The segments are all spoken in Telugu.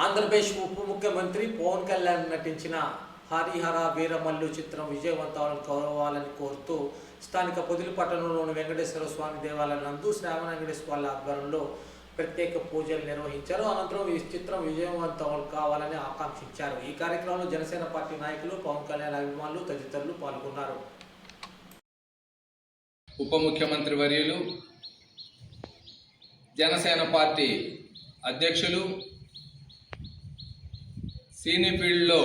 ఆంధ్రప్రదేశ్ ఉప ముఖ్యమంత్రి పవన్ కళ్యాణ్ నటించిన హరిహర వీరమల్లు చిత్రం విజయవంతం కావాలని కోరుతూ స్థానిక పొదిలి పట్టణంలోని వెంకటేశ్వర స్వామి దేవాలయం నందు శ్రావణ వెంకటేశ్వర ఆధ్వర్యంలో ప్రత్యేక పూజలు నిర్వహించారు. అనంతరం ఈ చిత్రం విజయవంతం కావాలని ఆకాంక్షించారు. ఈ కార్యక్రమంలో జనసేన పార్టీ నాయకులు పవన్ కళ్యాణ్ అభిమానులు తదితరులు పాల్గొన్నారు. ఉప ముఖ్యమంత్రి వర్యులు జనసేన పార్టీ అధ్యక్షులు సినీ ఫీల్డ్లో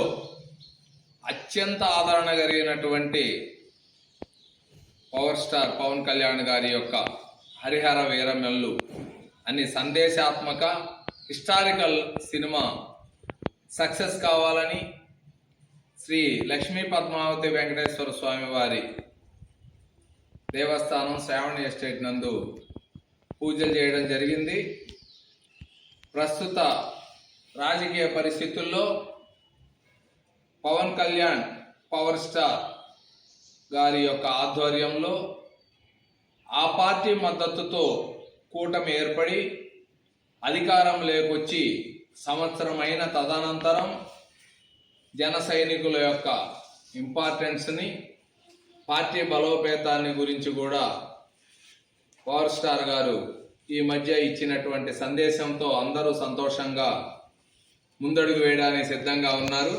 అత్యంత ఆదరణ కలిగినటువంటి పవర్ స్టార్ పవన్ కళ్యాణ్ గారి యొక్క హరిహర వీరమెల్లు అనే సందేశాత్మక హిస్టారికల్ సినిమా సక్సెస్ కావాలని శ్రీ లక్ష్మీ పద్మావతి వెంకటేశ్వర స్వామి వారి దేవస్థానం శ్రావణి ఎస్టేట్ నందు పూజలు చేయడం జరిగింది. ప్రస్తుత రాజకీయ పరిస్థితుల్లో పవన్ కళ్యాణ్ పవర్ స్టార్ గారి యొక్క ఆధ్వర్యంలో ఆ పార్టీ మద్దతుతో కూటమి ఏర్పడి అధికారం లేకొచ్చి సంవత్సరమైన తదనంతరం జన సైనికుల యొక్క ఇంపార్టెన్స్ని పార్టీ బలోపేతాన్ని గురించి కూడా పవర్ స్టార్ గారు ఈ మధ్య ఇచ్చినటువంటి సందేశంతో అందరూ సంతోషంగా ముందడుగు వేయడానికి సిద్ధంగా ఉన్నారు.